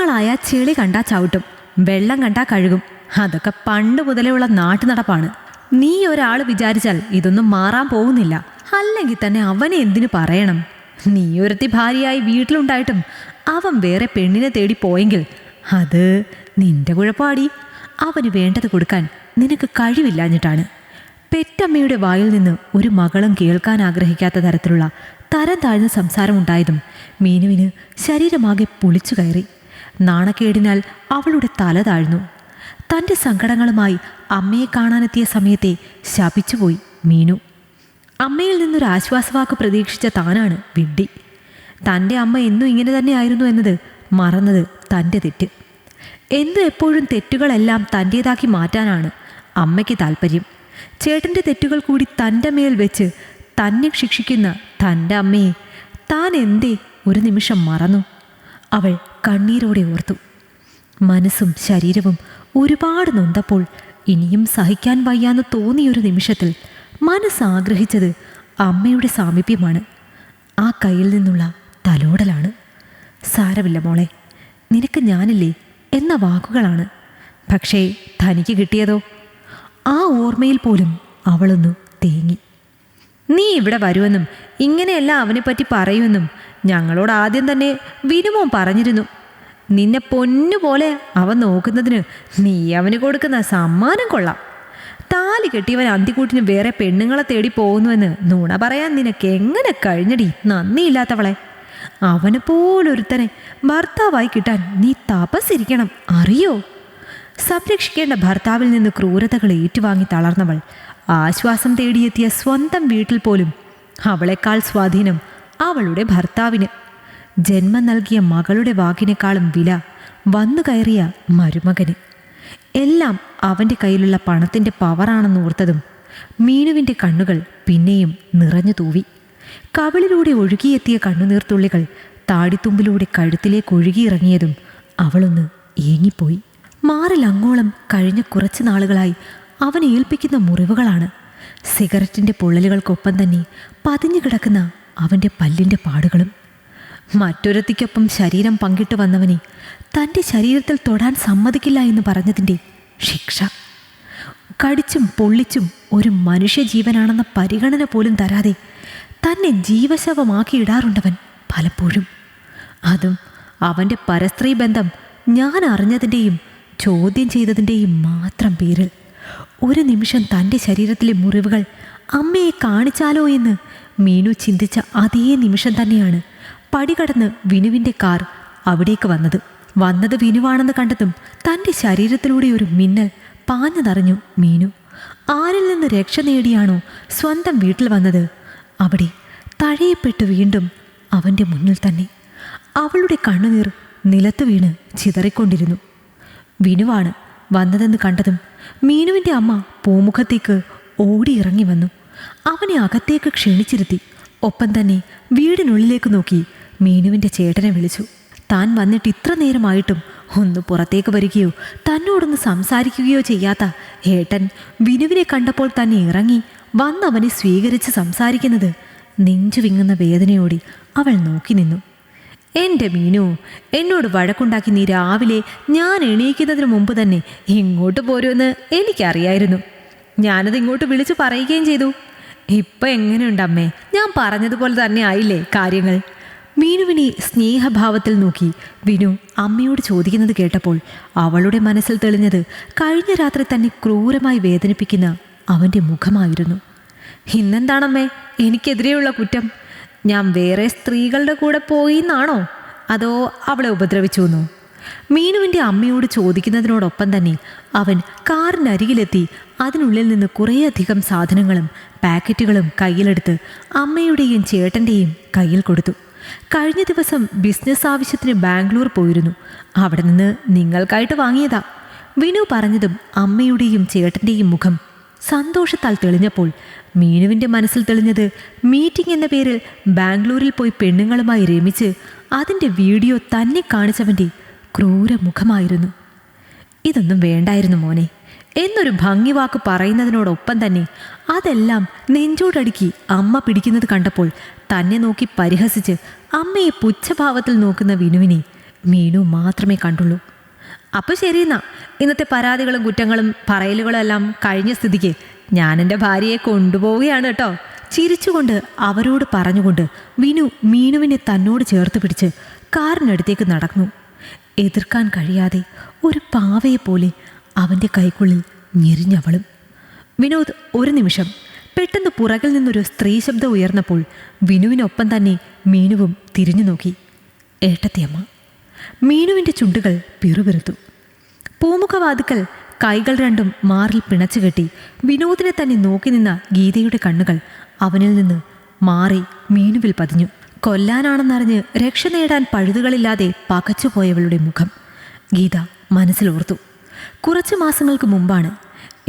ആണുങ്ങളായ ചെളി കണ്ടാ ചവിട്ടും വെള്ളം കണ്ടാ കഴുകും. അതൊക്കെ പണ്ട് മുതലേ ഉള്ള നാട്ടു നടപ്പാണ് നീ ഒരാൾ വിചാരിച്ചാൽ ഇതൊന്നും മാറാൻ പോകുന്നില്ല. അല്ലെങ്കിൽ തന്നെ അവനെ എന്തിനു പറയണം? നീ ഒരുത്തി ഭാര്യയായി വീട്ടിലുണ്ടായിട്ടും അവൻ വേറെ പെണ്ണിനെ തേടി പോയെങ്കിൽ അത് നിന്റെ കുഴപ്പാടി. അവന് വേണ്ടത് കൊടുക്കാൻ നിനക്ക് കഴിവില്ലാഞ്ഞിട്ടാണ്. പെറ്റമ്മയുടെ വായിൽ നിന്ന് ഒരു മകളും കേൾക്കാൻ ആഗ്രഹിക്കാത്ത തരത്തിലുള്ള തരം താഴ്ന്ന സംസാരമുണ്ടായതും മീനുവിന് ശരീരമാകെ പുളിച്ചു കയറി. നാണക്കേടിനാൽ അവളുടെ തല താഴ്ന്നു. തന്റെ സങ്കടങ്ങളുമായി അമ്മയെ കാണാനെത്തിയ സമയത്തെ ശപിച്ചുപോയി മീനു. അമ്മയിൽ നിന്നൊരു ആശ്വാസവാക്ക് പ്രതീക്ഷിച്ച താനാണ് വിഡ്ഡി. തന്റെ അമ്മ എന്നും ഇങ്ങനെ തന്നെയായിരുന്നു എന്നത് മറന്നത് തന്റെ തെറ്റ്. എന്നും എപ്പോഴും തെറ്റുകളെല്ലാം തന്റേതാക്കി മാറ്റാനാണ് അമ്മയ്ക്ക് താല്പര്യം ചേട്ടന്റെ തെറ്റുകൾ കൂടി തന്റെ മേൽ വെച്ച് തന്നെ ശിക്ഷിക്കുന്ന തന്റെ അമ്മയെ താൻ എന്തേ ഒരു നിമിഷം മറന്നു. അവൾ കണ്ണീരോടെ ഓർത്തു. മനസ്സും ശരീരവും ഒരുപാട് നൊന്തപ്പോൾ ഇനിയും സഹിക്കാൻ വയ്യാന്ന് തോന്നിയൊരു നിമിഷത്തിൽ മനസ്സാഗ്രഹിച്ചത് അമ്മയുടെ സാമീപ്യമാണ്. ആ കയ്യിൽ നിന്നുള്ള തലോടലാണ്. സാരമില്ല മോളെ നിനക്ക് ഞാനില്ലേ എന്ന വാക്കുകളാണ്. പക്ഷേ തനിക്ക് കിട്ടിയതോ? ആ ഓർമ്മയിൽ പോലും അവളൊന്നു തേങ്ങി. നീ ഇവിടെ വരുമെന്നും ഇങ്ങനെയല്ല അവനെപ്പറ്റി പറയുമെന്നും ഞങ്ങളോട് ആദ്യം തന്നെ വിനുമോൻ പറഞ്ഞിരുന്നു. നിന്നെ പൊന്നുപോലെ അവൻ നോക്കുന്നതിന് നീ അവന് കൊടുക്കുന്ന സമ്മാനം കൊള്ളാം. താലി കെട്ടിയവൻ അന്തിക്കൂട്ടിന് വേറെ പെണ്ണുങ്ങളെ തേടി പോകുന്നുവെന്ന് നുണ പറയാൻ നിനക്ക് എങ്ങനെ കഴിഞ്ഞടി നന്ദിയില്ലാത്തവളെ? അവനെ പോലൊരുത്തനെ ഭർത്താവായി കിട്ടാൻ നീ തപസ്സിരിക്കണം അറിയോ? സംരക്ഷിക്കേണ്ട ഭർത്താവിൽ നിന്ന് ക്രൂരതകൾ ഏറ്റുവാങ്ങി തളർന്നവൾ ആശ്വാസം തേടിയെത്തിയ സ്വന്തം വീട്ടിൽ പോലും അവളെക്കാൾ സ്വാധീനം അവളുടെ ഭർത്താവിന്. ജന്മം നൽകിയ മകളുടെ വാക്കിനേക്കാളും വില വന്നു കയറിയ മരുമകന്. എല്ലാം അവന്റെ കയ്യിലുള്ള പണത്തിന്റെ പവറാണെന്ന് ഓർത്തതും മീനുവിന്റെ കണ്ണുകൾ പിന്നെയും നിറഞ്ഞു തൂവി. കവിളിലൂടെ ഒഴുകിയെത്തിയ കണ്ണുനീർത്തുള്ളികൾ താടിത്തുമ്പിലൂടെ കഴുത്തിലേക്ക് ഒഴുകിയിറങ്ങിയതും അവളൊന്ന് ഏങ്ങിപ്പോയി. മാറിൽ അങ്ങോളം കഴിഞ്ഞ കുറച്ച് നാളുകളായി അവനെ ഏൽപ്പിക്കുന്ന മുറിവുകളാണ്. സിഗരറ്റിന്റെ പൊള്ളലുകൾക്കൊപ്പം തന്നെ പതിഞ്ഞു കിടക്കുന്ന അവന്റെ പല്ലിന്റെ പാടുകളും. മറ്റൊരുത്തിക്കൊപ്പം ശരീരം പങ്കിട്ട് വന്നവനെ തന്റെ ശരീരത്തിൽ തൊടാൻ സമ്മതിക്കില്ല എന്ന് പറഞ്ഞതിന്റെ ശിക്ഷ. കടിച്ചും പൊള്ളിച്ചും ഒരു മനുഷ്യജീവനാണെന്ന പരിഗണന പോലും തരാതെ തന്നെ ജീവശവമാക്കി ഇടാറുണ്ടവൻ പലപ്പോഴും. അതും അവന്റെ പരസ്ത്രീ ബന്ധം ഞാൻ അറിഞ്ഞതിന്റെയും ചോദ്യം ചെയ്തതിന്റെയും മാത്രം പേരിൽ ഒരു നിമിഷം തന്റെ ശരീരത്തിലെ മുറിവുകൾ അമ്മയെ കാണിച്ചാലോ എന്ന് മീനു ചിന്തിച്ച അതേ നിമിഷം തന്നെയാണ് പടികടന്ന് വിനുവിന്റെ കാർ അവിടേക്ക് വന്നത്. വന്നത് വിനുവാണെന്ന് കണ്ടതും തന്റെ ശരീരത്തിലൂടെ ഒരു മിന്നൽ പാഞ്ഞു നിറഞ്ഞു മീനു. ആരിൽ നിന്ന് രക്ഷ നേടിയാണോ സ്വന്തം വീട്ടിൽ വന്നത്? അവിടെ തഴയപ്പെട്ട് വീണ്ടും അവന്റെ മുന്നിൽ തന്നെ. അവളുടെ കണ്ണുനീർ നിലത്ത് വീണ് ചിതറിക്കൊണ്ടിരുന്നു. വിനുവാണ് വന്നതെന്ന് കണ്ടതും മീനുവിന്റെ അമ്മ പൂമുഖത്തേക്ക് ഓടിയിറങ്ങി വന്നു. അവനെ അകത്തേക്ക് ക്ഷണിച്ചിരുത്തി. ഒപ്പം തന്നെ വീടിനുള്ളിലേക്ക് നോക്കി മീനുവിന്റെ ചേട്ടനെ വിളിച്ചു. താൻ വന്നിട്ട് ഇത്ര നേരമായിട്ടും ഒന്ന് പുറത്തേക്ക് വരികയോ തന്നോടൊന്ന് സംസാരിക്കുകയോ ചെയ്യാത്ത ഏട്ടൻ വിനുവിനെ കണ്ടപ്പോൾ തന്നെ ഇറങ്ങി വന്നവനെ സ്വീകരിച്ച് സംസാരിക്കുന്നത് നെഞ്ചു വിങ്ങുന്ന വേദനയോടെ അവൾ നോക്കി നിന്നു. എന്റെ മീനു എന്നോട് വഴക്കുണ്ടാക്കി നീ രാവിലെ ഞാൻ എണീക്കുന്നതിന് മുമ്പ് തന്നെ ഇങ്ങോട്ട് പോരുമെന്ന് എനിക്കറിയായിരുന്നു. ഞാനത് ഇങ്ങോട്ട് വിളിച്ചു പറയുകയും ചെയ്തു. ഇപ്പം എങ്ങനെയുണ്ട് അമ്മേ? ഞാൻ പറഞ്ഞതുപോലെ തന്നെ ആയില്ലേ കാര്യങ്ങൾ? മീനുവിനെ സ്നേഹഭാവത്തിൽ നോക്കി വിനു അമ്മയോട് ചോദിക്കുന്നത് കേട്ടപ്പോൾ അവളുടെ മനസ്സിൽ തെളിഞ്ഞത് കഴിഞ്ഞ രാത്രി തന്നെ ക്രൂരമായി വേദനിപ്പിക്കുന്ന അവന്റെ മുഖമായിരുന്നു. ഇന്നെന്താണമ്മേ? എനിക്കെതിരെയുള്ള കുറ്റം. ഞാൻ വേറെ സ്ത്രീകളുടെ കൂടെ പോയി എന്നാണോ? അതോ അവളെ ഉപദ്രവിച്ചു എന്നോ? മീനുവിന്റെ അമ്മയോട് ചോദിക്കുന്നതിനോടൊപ്പം തന്നെ അവൻ കാറിനരികിലെത്തി. അതിനുള്ളിൽ നിന്ന് കുറേയധികം സാധനങ്ങളും പാക്കറ്റുകളും കയ്യിലെടുത്ത് അമ്മയുടെയും ചേട്ടന്റെയും കയ്യിൽ കൊടുത്തു. കഴിഞ്ഞ ദിവസം ബിസിനസ് ആവശ്യത്തിന് ബാംഗ്ലൂർ പോയിരുന്നു. അവിടെ നിന്ന് നിങ്ങൾക്കായിട്ട് വാങ്ങിയതാ. വിനു പറഞ്ഞതും അമ്മയുടെയും ചേട്ടന്റെയും മുഖം സന്തോഷത്താൽ തെളിഞ്ഞപ്പോൾ മീനുവിന്റെ മനസ്സിൽ തെളിഞ്ഞത് മീറ്റിംഗ് എന്ന പേരിൽ ബാംഗ്ലൂരിൽ പോയി പെണ്ണുങ്ങളുമായി രമിച്ച് അതിന്റെ വീഡിയോ തന്നെ കാണിച്ചവന്റെ ക്രൂര മുഖമായിരുന്നു ഇതൊന്നും വേണ്ടായിരുന്നു മോനെ. എന്നൊരു ഭംഗി വാക്ക് പറയുന്നതിനോടൊപ്പം തന്നെ അതെല്ലാം നെഞ്ചോടടുക്കി അമ്മ പിടിക്കുന്നത് കണ്ടപ്പോൾ തന്നെ നോക്കി പരിഹസിച്ച് അമ്മയെ പുച്ഛഭാവത്തിൽ നോക്കുന്ന വിനുവിനെ മീനു മാത്രമേ കണ്ടുള്ളൂ. അപ്പോൾ ശരി എന്നാ ഇന്നത്തെ പരാതികളും കുറ്റങ്ങളും പറയലുകളും എല്ലാം കഴിഞ്ഞ സ്ഥിതിക്ക് ഞാൻ എന്റെ ഭാര്യയെ കൊണ്ടുപോവുകയാണ് കേട്ടോ. ചിരിച്ചുകൊണ്ട് അവരോട് പറഞ്ഞുകൊണ്ട് വിനു മീനുവിനെ തന്നോട് ചേർത്ത് പിടിച്ച് കാറിനടുത്തേക്ക് നടന്നു. എതിർക്കാൻ കഴിയാതെ ഒരു പാവയെപ്പോലെ അവന്റെ കൈക്കുള്ളിൽ ഞെരിഞ്ഞവളും. വിനോദ് ഒരു നിമിഷം. പെട്ടെന്ന് പുറകിൽ നിന്നൊരു സ്ത്രീ ശബ്ദം ഉയർന്നപ്പോൾ വിനുവിനൊപ്പം തന്നെ മീനുവും തിരിഞ്ഞു നോക്കി. ഏട്ടത്തിയമ്മ. മീനുവിന്റെ ചുണ്ടുകൾ പിറുപിറുത്തു. പൂമുഖവാതുക്കൽ കൈകൾ രണ്ടും മാറിൽ പിണച്ചുകെട്ടി വിനോദിനെ തന്നെ നോക്കി നിന്ന ഗീതയുടെ കണ്ണുകൾ അവനിൽ നിന്ന് മാറി മീനുവിൽ പതിഞ്ഞു. കൊല്ലാനാണെന്നറിഞ്ഞ് രക്ഷ നേടാൻ പഴുതുകളില്ലാതെ പകച്ചുപോയവളുടെ മുഖം. ഗീത മനസ്സിലോർത്തു കുറച്ച് മാസങ്ങൾക്ക് മുമ്പാണ്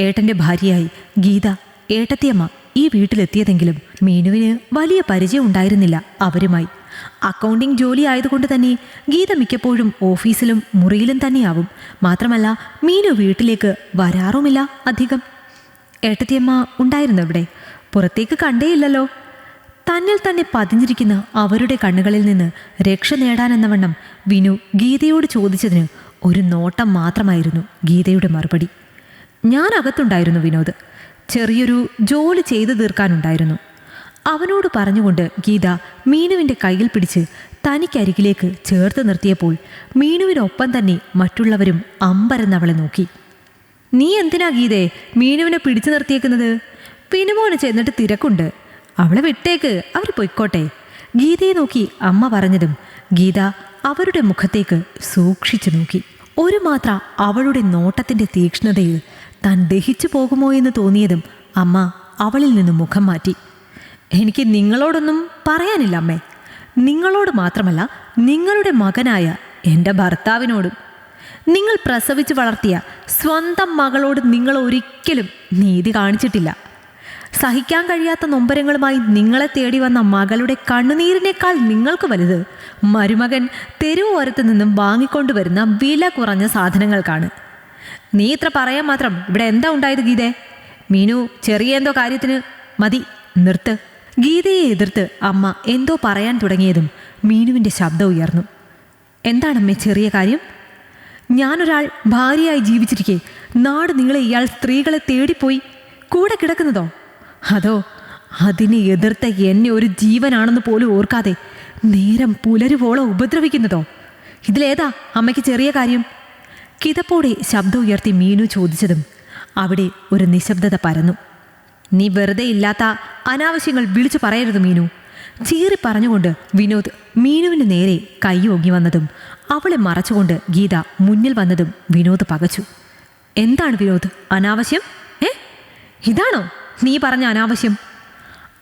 ഏട്ടന്റെ ഭാര്യയായി ഗീത ഏട്ടത്തിയമ്മ ഈ വീട്ടിലെത്തിയതെങ്കിലും മീനുവിന് വലിയ പരിചയം ഉണ്ടായിരുന്നില്ല അവരുമായി. അക്കൗണ്ടിംഗ് ജോലി ആയതുകൊണ്ട് തന്നെ ഗീത മിക്കപ്പോഴും ഓഫീസിലും മുറിയിലും തന്നെയാവും. മാത്രമല്ല മീനു വീട്ടിലേക്ക് വരാറുമില്ല അധികം. ഏട്ടത്തിയമ്മ ഉണ്ടായിരുന്നു ഇവിടെ പുറത്തേക്ക് കണ്ടേയില്ലല്ലോ. തന്നിൽ തന്നെ പതിഞ്ഞിരിക്കുന്ന അവരുടെ കണ്ണുകളിൽ നിന്ന് രക്ഷ നേടാനെന്നവണ്ണം വിനു ഗീതയോട് ചോദിച്ചതിന് ഒരു നോട്ടം മാത്രമായിരുന്നു ഗീതയുടെ മറുപടി. ഞാൻ അകത്തുണ്ടായിരുന്നു വിനോദ്. ചെറിയൊരു ജോലി ചെയ്തു തീർക്കാനുണ്ടായിരുന്നു. അവനോട് പറഞ്ഞുകൊണ്ട് ഗീത മീനുവിന്റെ കയ്യിൽ പിടിച്ച് തനിക്കരികിലേക്ക് ചേർത്ത് നിർത്തിയപ്പോൾ മീനുവിനൊപ്പം തന്നെ മറ്റുള്ളവരും അമ്പരന്നവളെ നോക്കി. നീ എന്തിനാ ഗീതേ മീനുവിനെ പിടിച്ചു നിർത്തിയേക്കുന്നത്? പിനുമോന് ചെന്നിട്ട് തിരക്കുണ്ട്. അവളെ വിട്ടേക്ക്. അവർ പൊയ്ക്കോട്ടെ. ഗീതയെ നോക്കി അമ്മ പറഞ്ഞതും ഗീത അവരുടെ മുഖത്തേക്ക് സൂക്ഷിച്ചു നോക്കി. ഒരു മാത്ര അവളുടെ നോട്ടത്തിന്റെ തീക്ഷ്ണതയിൽ താൻ ദഹിച്ചു പോകുമോ എന്ന് തോന്നിയതും അമ്മ അവളിൽ നിന്നും മുഖം മാറ്റി. എനിക്ക് നിങ്ങളോടൊന്നും പറയാനില്ല അമ്മേ. നിങ്ങളോട് മാത്രമല്ല നിങ്ങളുടെ മകനായ എന്റെ ഭർത്താവിനോടും. നിങ്ങൾ പ്രസവിച്ച് വളർത്തിയ സ്വന്തം മകളോട് നിങ്ങൾ ഒരിക്കലും നീതി കാണിച്ചിട്ടില്ല. സഹിക്കാൻ കഴിയാത്ത നൊമ്പരങ്ങളുമായി നിങ്ങളെ തേടി വന്ന മകളുടെ കണ്ണുനീരിനേക്കാൾ നിങ്ങൾക്ക് വലുത് മരുമകൻ തെരുവോരത്ത് നിന്നും വാങ്ങിക്കൊണ്ടുവരുന്ന വില കുറഞ്ഞ സാധനങ്ങൾക്കാണ്. നീ ഇത്ര പറയാൻ മാത്രം ഇവിടെ എന്താ ഉണ്ടായത് ഗീതേ? മീനു ചെറിയ എന്തോ കാര്യത്തിന് മതി നിർത്ത്. ഗീതയെ എതിർത്ത് അമ്മ എന്തോ പറയാൻ തുടങ്ങിയതും മീനുവിന്റെ ശബ്ദം ഉയർന്നു. എന്താണമ്മേ ചെറിയ കാര്യം? ഞാനൊരാൾ ഭാര്യയായി ജീവിച്ചിരിക്കെ നാട് നിങ്ങളെ ഇയാൾ സ്ത്രീകളെ തേടിപ്പോയി കൂടെ കിടക്കുന്നതോ? അതോ അതിനെ എതിർത്ത എന്നെ ഒരു ജീവനാണെന്ന് പോലും ഓർക്കാതെ നേരം പുലരുവോളം ഉപദ്രവിക്കുന്നതോ? ഇതിലേതാ അമ്മയ്ക്ക് ചെറിയ കാര്യം? കിതപ്പോടെ ശബ്ദം ഉയർത്തി മീനു ചോദിച്ചതും അവിടെ ഒരു നിശബ്ദത പരന്നു. നീ വെറുതെ ഇല്ലാത്ത അനാവശ്യങ്ങൾ വിളിച്ചു പറയരുത് മീനു. ചീറി പറഞ്ഞുകൊണ്ട് വിനോദ് മീനുവിന് നേരെ കൈ ഒങ്ങി വന്നതും അവളെ മറച്ചുകൊണ്ട് ഗീത മുന്നിൽ വന്നതും വിനോദ് പകച്ചു. എന്താണ് വിനോദ്? അനാവശ്യം? ഏ? ഇതാണോ? നീ പറഞ്ഞ അനാവശ്യം?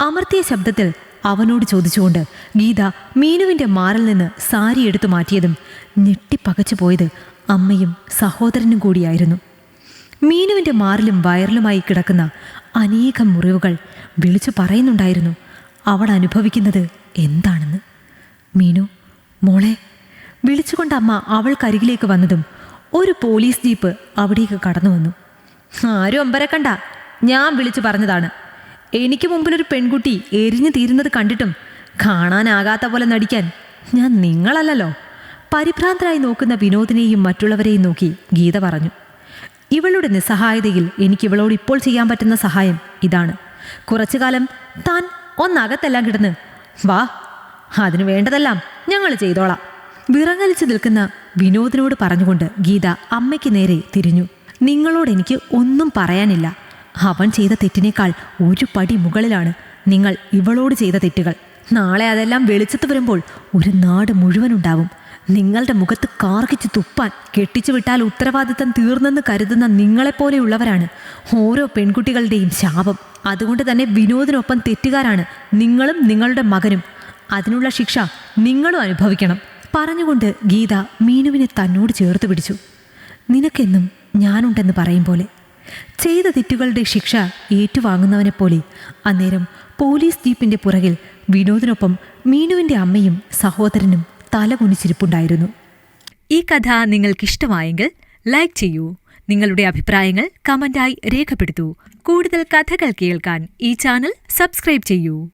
അമർത്തിയ ശബ്ദത്തിൽ അവനോട് ചോദിച്ചുകൊണ്ട് ഗീത മീനുവിന്റെ മാറിൽ നിന്ന് സാരി എടുത്തു മാറ്റിയതും ഞെട്ടിപ്പകച്ചു പോയത് അമ്മയും സഹോദരനും കൂടിയായിരുന്നു. മീനുവിന്റെ മാറിലും വയറിലുമായി കിടക്കുന്ന അനേകം മുറിവുകൾ വിളിച്ചു പറയുന്നുണ്ടായിരുന്നു. അവൾ അനുഭവിക്കുന്നത് എന്താണെന്ന്? മീനു മോളെ വിളിച്ചുകൊണ്ട് അമ്മ അവൾക്കരികിലേക്ക് വന്നതും ഒരു പോലീസ് ജീപ്പ് അവിടേക്ക് കടന്നു വന്നു. ആരും അമ്പരക്കണ്ട ഞാൻ വിളിച്ചു പറഞ്ഞതാണ്. എനിക്ക് മുമ്പിലൊരു പെൺകുട്ടി എരിഞ്ഞു തീരുന്നത് കണ്ടിട്ടും കാണാനാകാത്ത പോലെ നടിക്കാൻ ഞാൻ നിങ്ങളല്ലല്ലോ. പരിഭ്രാന്തരായി നോക്കുന്ന വിനോദിനെയും മറ്റുള്ളവരെയും നോക്കി ഗീത പറഞ്ഞു. ഇവളുടെ നിസ്സഹായതയിൽ എനിക്ക് ഇവളോട് ഇപ്പോൾ ചെയ്യാൻ പറ്റുന്ന സഹായം ഇതാണ്. കുറച്ചു കാലം താൻ ഒന്നകത്തെല്ലാം കിടന്ന് വാ അതിനു വേണ്ടതെല്ലാം ഞങ്ങൾ ചെയ്തോളാം. വിറങ്ങലിച്ചു നിൽക്കുന്ന വിനോദിനോട് പറഞ്ഞുകൊണ്ട് ഗീത അമ്മയ്ക്ക് നേരെ തിരിഞ്ഞു. നിങ്ങളോട് എനിക്ക് ഒന്നും പറയാനില്ല. അവൻ ചെയ്ത തെറ്റിനേക്കാൾ ഒരു പടി മുകളിലാണ് നിങ്ങൾ ഇവളോട് ചെയ്ത തെറ്റുകൾ. നാളെ അതെല്ലാം വെളിച്ചത്ത് വരുമ്പോൾ ഒരു നാട് മുഴുവനുണ്ടാവും നിങ്ങളുടെ മുഖത്ത് കാർക്കിച്ച് തുപ്പാൻ കെട്ടിച്ചു വിട്ടാൽ ഉത്തരവാദിത്തം തീർന്നെന്ന് കരുതുന്ന നിങ്ങളെപ്പോലെയുള്ളവരാണ് ഓരോ പെൺകുട്ടികളുടെയും ശാപം. അതുകൊണ്ട് തന്നെ വിനോദിനൊപ്പം തെറ്റുകാരാണ് നിങ്ങളും നിങ്ങളുടെ മകനും. അതിനുള്ള ശിക്ഷ നിങ്ങളും അനുഭവിക്കണം. പറഞ്ഞുകൊണ്ട് ഗീത മീനുവിനെ തന്നോട് ചേർത്ത് പിടിച്ചു. നിനക്കെന്നും ഞാനുണ്ടെന്ന് പറയും പോലെ. ചെയ്ത തെറ്റുകളുടെ ശിക്ഷ ഏറ്റുവാങ്ങുന്നവനെപ്പോലെ. അന്നേരം പോലീസ് ജീപ്പിന്റെ പുറകിൽ വിനോദിനൊപ്പം മീനുവിന്റെ അമ്മയും സഹോദരനും തല കുനിച്ചിരിപ്പുണ്ടായിരുന്നു. ഈ കഥ നിങ്ങൾക്കിഷ്ടമായെങ്കിൽ ലൈക്ക് ചെയ്യൂ. നിങ്ങളുടെ അഭിപ്രായങ്ങൾ കമന്റായി രേഖപ്പെടുത്തൂ. കൂടുതൽ കഥകൾ കേൾക്കാൻ ഈ ചാനൽ സബ്സ്ക്രൈബ് ചെയ്യൂ.